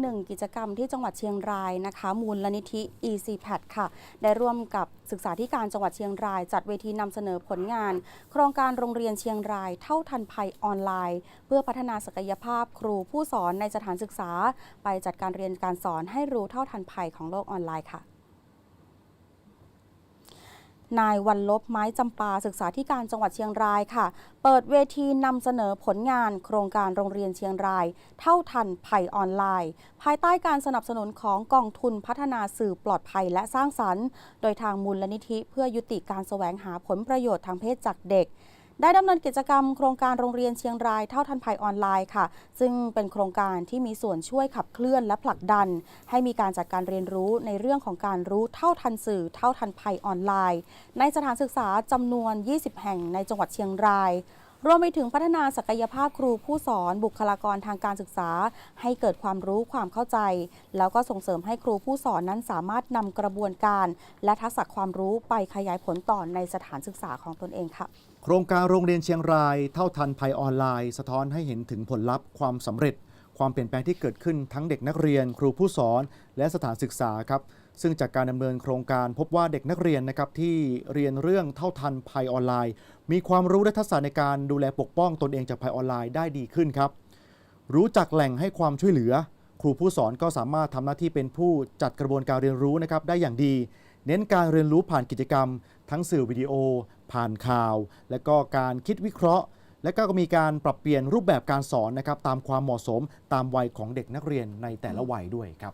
หนึ่งกิจกรรมที่จังหวัดเชียงรายนะคะ มูลนิธิ ECPAD ค่ะ ได้ร่วมกับศึกษาธิการจังหวัดเชียงราย จัดเวทีนำเสนอผลงาน โครงการโรงเรียนเชียงราย เท่าทันภัยออนไลน์ เพื่อพัฒนาศักยภาพครูผู้สอนในสถานศึกษา ไปจัดการเรียนการสอนให้รู้เท่าทันภัยของโลกออนไลน์ค่ะ นายวันลบไม้จำปาศึกษาธิการจังหวัดเชียงรายค่ะ เปิดเวทีนำเสนอผลงานโครงการโรงเรียนเชียงราย เท่าทันภัยออนไลน์ ภายใต้การสนับสนุนของกองทุนพัฒนาสื่อปลอดภัยและสร้างสรรค์ โดยทางมูลนิธิเพื่อยุติการแสวงหาผลประโยชน์ทางเพศจากเด็ก ได้ดำเนินกิจกรรมโครงการโรงเรียนเชียงรายเท่าทันภัยออนไลน์ค่ะ ซึ่งเป็นโครงการที่มีส่วนช่วยขับเคลื่อนและผลักดัน ให้มีการจัดการเรียนรู้ในเรื่องของการรู้เท่าทันสื่อเท่าทันภัยออนไลน์ ในสถานศึกษาจำนวน 20 แห่งในจังหวัดเชียงราย รวมไปถึงพัฒนาศักยภาพครูผู้สอนบุคลากรทางการศึกษา ให้เกิดความรู้ความเข้าใจ แล้วก็ส่งเสริมให้ครูผู้สอนนั้นสามารถนำกระบวนการ และทักษะความรู้ไปขยายผลต่อในสถานศึกษาของตนเองค่ะ โครงการโรงเรียนเชียงราย เท่าทันภัยออนไลน์ สะท้อนให้เห็นถึงผลลัพธ์ความสำเร็จ ความเปลี่ยนแปลงที่เกิดขึ้นทั้งเด็กนักเรียน ครูผู้สอน และสถานศึกษาครับซึ่งจากการดำเนินโครงการพบว่าเด็กนักเรียนนะครับที่เรียนเรื่องเท่าทันภัยออนไลน์ มีความรู้และทักษะในการดูแลปกป้องตนเองจากภัยออนไลน์ได้ดีขึ้นครับ รู้จักแหล่งให้ความช่วยเหลือ ครูผู้สอนก็สามารถทำหน้าที่เป็นผู้จัดกระบวนการเรียนรู้นะครับได้อย่างดี เน้นการเรียนรู้ผ่านกิจกรรม ทั้งสื่อวิดีโอ ผ่านข่าว และก็การคิดวิเคราะห์ และก็มีการปรับเปลี่ยนรูปแบบการสอนนะครับตามความเหมาะสมตามวัยของเด็กนักเรียนในแต่ละวัยด้วยครับ